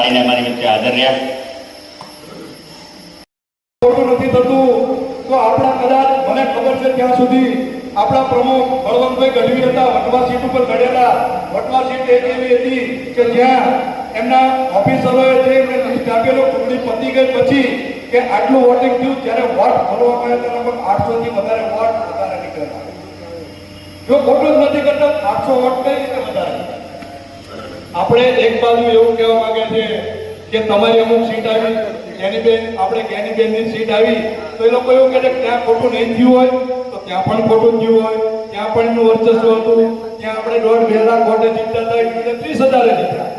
આવીને અમારી વચ્ચે હાજર રહ્યા. ખોટું નથી થતું. તો આપણા કદાચ, મને ખબર છે ત્યાં સુધી આપણા પ્રમુખ બળવંતભાઈ ગઢવી હતા વટવા સીટ ઉપર લડેલા વટવા સીટ એક એવી હતી કે જ્યાં એમના ઓફિસરોએ જે એમને લિસ્ટ આપેલો ચૂંટણી પતી ગઈ પછી કે આટલું વોટિંગ થયું, જ્યારે વોટ ભરવા આવ્યા ત્યારે લગભગ આઠસો થી વધારે વોટ વધારે નીકળ્યા. જો ખોટું નથી કરતા, આઠસો વોટ કઈ આપણે એક બાજુ એવું કહેવા માંગે છે કે તમારી અમુક સીટ આવી એની બેન, આપણે જ્ઞાની બેનની સીટ આવી, તો એ લોકો એવું કહે છે ત્યાં ખોટું નહીં થયું હોય, તો ત્યાં પણ ખોટું થયું હોય, ત્યાં પણ એનું વર્ચસ્વ હતું, ત્યાં આપણે દોઢ બે લાખ વોટે જીતતા હતા એટલે ત્રીસ હજારે જીત્યા.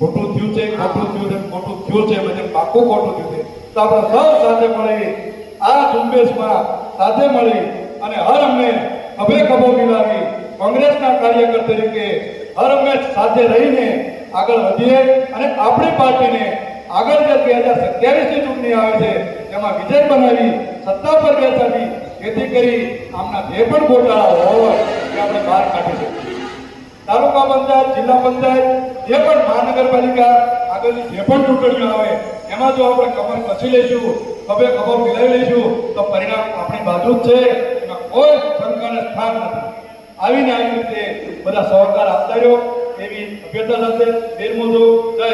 ખોટું થયું છે, ખોટું થયું છે, ખોટું થયું છે, બધે પાકું ખોટું થયું છે. તો આપણે સૌ સાથે મળી, આ ઝુંબેશમાં સાથે મળી, અને હર અમને ખભે ખભો મિલાવી કોંગ્રેસના કાર્યકર તરીકે હર હંમેશ સાથે રહીને આગળ વધીએ અને આપણી પાર્ટીને આગળ જે બે હજાર સત્યાવીસની ચૂંટણી આવે છે એમાં વિજય બનાવી, સત્તા પર બેસાડી, જેથી કરી આમના જે પણ ગોટાળા હોય તે આપણે બહાર કાઢી શકીએ. તાલુકા પંચાયત, જિલ્લા પંચાયત, જે પણ મહાનગરપાલિકા આગળની જે પણ ચૂંટણીઓ આવે, એમાં જો આપણે કમર કસી લઈશું, ખભે ખભો મિલાવી લઈશું, તો પરિણામ આપણી બાજુ જ છે. એમાં કોઈ શંકાને સ્થાન નથી. આવીને આવી રીતે બધા સહકાર આપતા રહ્યો. એવી અભ્યર્થના સાથે બેરમોજો જય